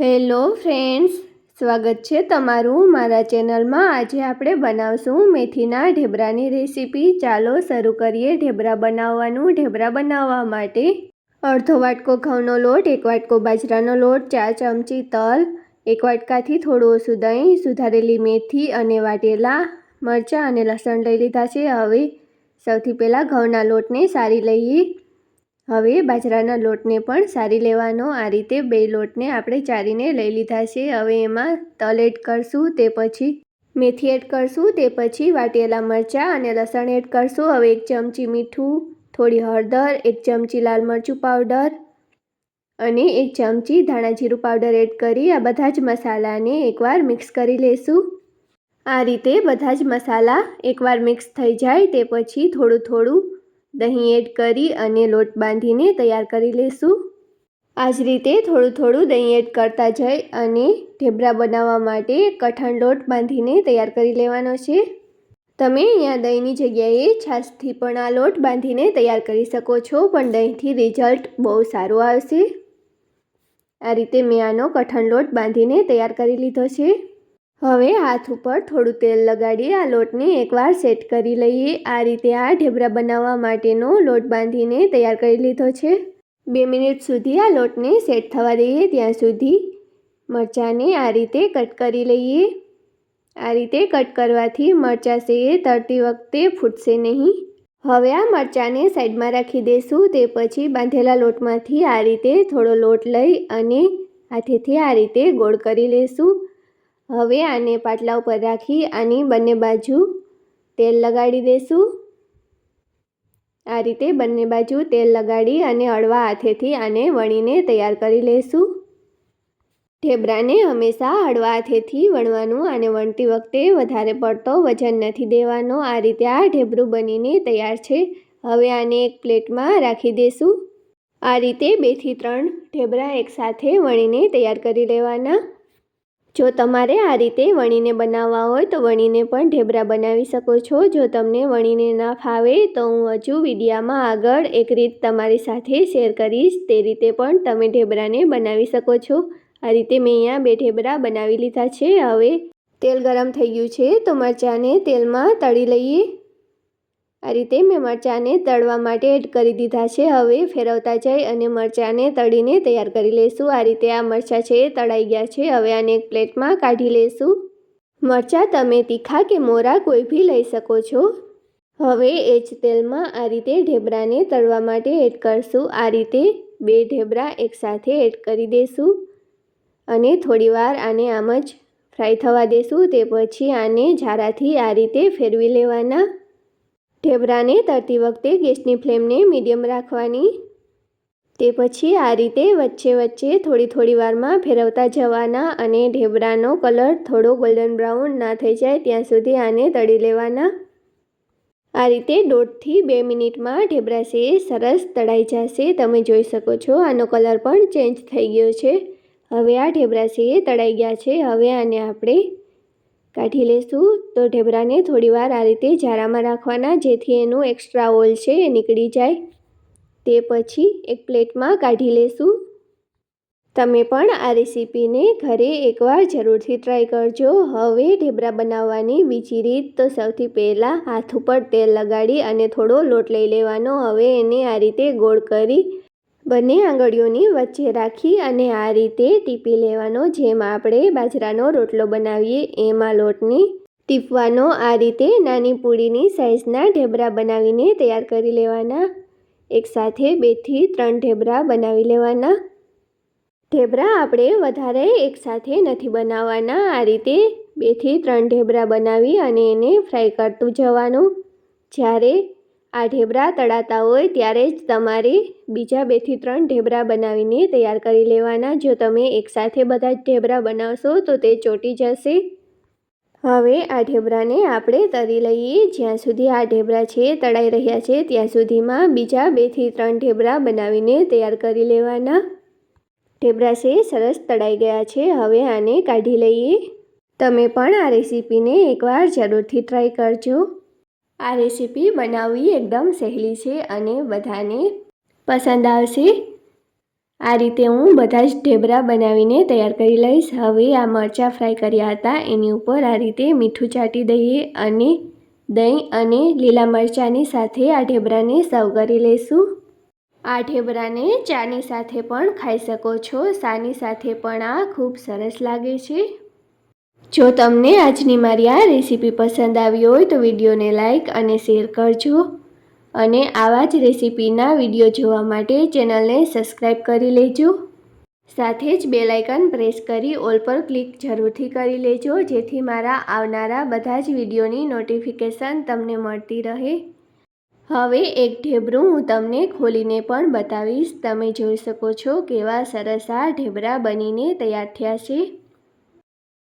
Hello friends, સ્વાગત છે તમારું મારા ચેનલમાં. આજે આપણે બનાવશું મેથીના ઢેબરાની રેસીપી. ચાલો શરૂ કરીએ ઢેબરા બનાવવાનું. ઢેબરા બનાવવા માટે અડધો વાટકો ઘઉંનો લોટ, એક વાટકો બાજરાનો લોટ, ચાર ચમચી તલ, એક વાટકાથી થોડું ઓછું દહીં, સુધારેલી મેથી અને વાટેલા મરચાં અને લસણ લઈ લીધા છે. હવે સૌથી પહેલાં ઘઉંના લોટને સારી લઈએ. હવે બાજરાના લોટને પણ સારી લેવાનો. આ રીતે બે લોટને આપણે ચારીને લઈ લીધા છે. હવે એમાં તલ એડ કરશું, તે પછી મેથી એડ કરશું, તે પછી વાટેલા મરચાં અને લસણ એડ કરશું. હવે એક ચમચી મીઠું, થોડી હળદર, એક ચમચી લાલ મરચું પાવડર અને એક ચમચી ધાણા જીરું પાવડર એડ કરી આ બધા જ મસાલાને એકવાર મિક્સ કરી લેશું. આ રીતે બધા જ મસાલા એકવાર મિક્સ થઈ જાય, તે પછી થોડું થોડું દહીં એડ કરી અને લોટ બાંધીને તૈયાર કરી લેશું. આ જ રીતે થોડું થોડું દહીં એડ કરતા જઈ અને ઢેબરા બનાવવા માટે કઠણ લોટ બાંધીને તૈયાર કરી લેવાનો છે. તમે અહીંયા દહીંની જગ્યાએ છાશથી પણ આ લોટ બાંધીને તૈયાર કરી શકો છો, પણ દહીંથી રિઝલ્ટ બહુ સારું આવશે. આ રીતે મેં આનો કઠણ લોટ બાંધીને તૈયાર કરી લીધો છે. હવે હાથ ઉપર થોડું તેલ લગાડી આ લોટને એકવાર સેટ કરી લઈએ. આ રીતે આ ઢેબરા બનાવવા માટેનો લોટ બાંધીને તૈયાર કરી લીધો છે. બે મિનિટ સુધી આ લોટને સેટ થવા દઈએ. ત્યાં સુધી મરચાંને આ રીતે કટ કરી લઈએ. આ રીતે કટ કરવાથી મરચાં છે એ તરતી વખતે ફૂટશે નહીં. હવે આ મરચાંને સાઈડમાં રાખી દઈશું. તે પછી બાંધેલા લોટમાંથી આ રીતે થોડો લોટ લઈ અને હાથેથી આ રીતે ગોળ કરી લઈશું. હવે આને પાટલા ઉપર રાખી આની બંને બાજુ તેલ લગાડી દઈશું આ રીતે બંને બાજુ તેલ લગાડી અને હળવા હાથેથી આને વણીને તૈયાર કરી લઈશું ઢેબરાને હંમેશા હળવા હાથેથી વણવાનું અને વણતી વખતે વધારે પડતો વજન નથી દેવાનો. આ રીતે આ ઢેબરું બનીને તૈયાર છે. હવે આને એક પ્લેટમાં રાખી દઈશું આ રીતે બેથી ત્રણ ઢેબરા એકસાથે વણીને તૈયાર કરી લેવાના. જો તમારે આ રીતે વણીને બનાવવા હોય તો વણીને પણ ઢેબરા બનાવી શકો છો. જો તમને વણીને ના ફાવે તો હું હજુ વિડીયામાં આગળ એક રીત તમારી સાથે શેર કરીશ. તે રીતે પણ તમે ઢેબરાને બનાવી શકો છો. આ રીતે મેં અહીંયા બે ઢેબરા બનાવી લીધા છે. હવે તેલ ગરમ થઈ ગયું છે. તો મરચાંને તેલમાં તળી લઈએ. આ રીતે મેં મરચાંને તળવા માટે એડ કરી દીધા છે. હવે ફેરવતા જઈ અને મરચાંને તળીને તૈયાર કરી લઈશું. આ રીતે આ મરચાં છે તળાઈ ગયા છે. હવે આને એક પ્લેટમાં કાઢી લઈશું. મરચાં તમે તીખા કે મોરા કોઈ બી લઈ શકો છો. હવે એ જ તેલમાં આ રીતે ઢેબરાને તળવા માટે એડ કરશું. આ રીતે બે ઢેબરા એકસાથે એડ કરી દઈશું અને થોડીવાર આને આમ જ ફ્રાય થવા દેશું. તે પછી આને ઝારાથી આ રીતે ફેરવી લેવાના. ઢેબરાને તરતી વખતે ગેસની ફ્લેમને મીડિયમ રાખવાની. તે પછી આ રીતે વચ્ચે વચ્ચે થોડી થોડી વારમાં ફેરવતા જવાના અને ઢેબરાનો કલર થોડો ગોલ્ડન બ્રાઉન ના થઈ જાય ત્યાં સુધી આને તળી લેવાના. આ રીતે દોઢથી બે મિનિટમાં ઢેબરા છે સરસ તળાઈ જશે. તમે જોઈ શકો છો આનો કલર પણ ચેન્જ થઈ ગયો છે. હવે આ ઢેબરા છે તળાઈ ગયા છે. હવે આને આપણે કાઢી લેશું. તો ઢેબરાને થોડીવાર આ રીતે જારામાં રાખવાના, જેથી એનું એક્સ્ટ્રા ઓઇલ છે એ નીકળી જાય. તે પછી એક પ્લેટમાં કાઢી લેશું. તમે પણ આ રેસીપીને ઘરે એકવાર જરૂરથી ટ્રાય કરજો. હવે ઢેબરા બનાવવાની બીજી રીત તો સૌથી પહેલાં હાથ ઉપર તેલ લગાડી અને થોડો લોટ લઈ લેવાનો. હવે એને આ રીતે ગોળ કરી બંને આંગળીઓની વચ્ચે રાખી અને આ રીતે ટીપી લેવાનો જેમ આપણે બાજરાનો રોટલો બનાવીએ, એમાં લોટને ટીપવાનો, આ રીતે નાની પૂડીની સાઇઝના ઢેબરા બનાવીને તૈયાર કરી લેવાના. એકસાથે બેથી ત્રણ ઢેબરા બનાવી લેવાના. ઢેબરા આપણે વધારે એકસાથે નથી બનાવવાના. આ રીતે બેથી ત્રણ ઢેબરા બનાવી અને એને ફ્રાય કરતું જવાનું. જ્યારે આ ઢેબરા તળાતા હોય ત્યારે જ તમારે બીજા બેથી ત્રણ ઢેબરા બનાવીને તૈયાર કરી લેવાના. જો તમે એકસાથે બધા જ ઢેબરા બનાવશો તો તે ચોટી જશે. હવે આ ઢેબરાને આપણે તરી લઈએ. જ્યાં સુધી આ ઢેબરા છે, તળાઈ રહ્યા છે, ત્યાં સુધીમાં બીજા બેથી ત્રણ ઢેબરા બનાવીને તૈયાર કરી લેવાના. ઢેબરા છે, સરસ તળાઈ ગયા છે. હવે આને કાઢી લઈએ. તમે પણ આ રેસીપીને એકવાર જરૂરથી ટ્રાય કરજો. આ રેસીપી બનાવવી એકદમ સહેલી છે અને બધાને પસંદ આવશે. આ રીતે હું બધા જ ઢેબરા બનાવીને તૈયાર કરી લઈશ. હવે આ મરચાં ફ્રાય કર્યા હતા. એની ઉપર આ રીતે મીઠું ચાટી દઈએ અને દહીં અને લીલા મરચાંની સાથે આ ઢેબરાને સર્વ કરી લઈશું. આ ઢેબરાને ચાની સાથે પણ ખાઈ શકો છો. સાની સાથે પણ આ ખૂબ સરસ લાગે છે. જો તમને આજની મારી આ રેસીપી પસંદ આવી હોય તો વિડીયોને લાઇક અને શેર કરજો. અને આવા જ રેસીપીના વીડિયો જોવા માટે ચેનલને સબસ્ક્રાઈબ કરી લેજો. સાથે જ બે લાઇકન પ્રેસ કરી ઓલ પર ક્લિક જરૂરથી કરી લેજો, જેથી મારા આવનારા બધા જ વિડીયોની નોટિફિકેશન તમને મળતી રહે. હવે એક ઢેબરું હું તમને ખોલીને પણ બતાવીશ. તમે જોઈ શકો છો કેવા સરસ આ ઢેબરા બનીને તૈયાર થયા છે.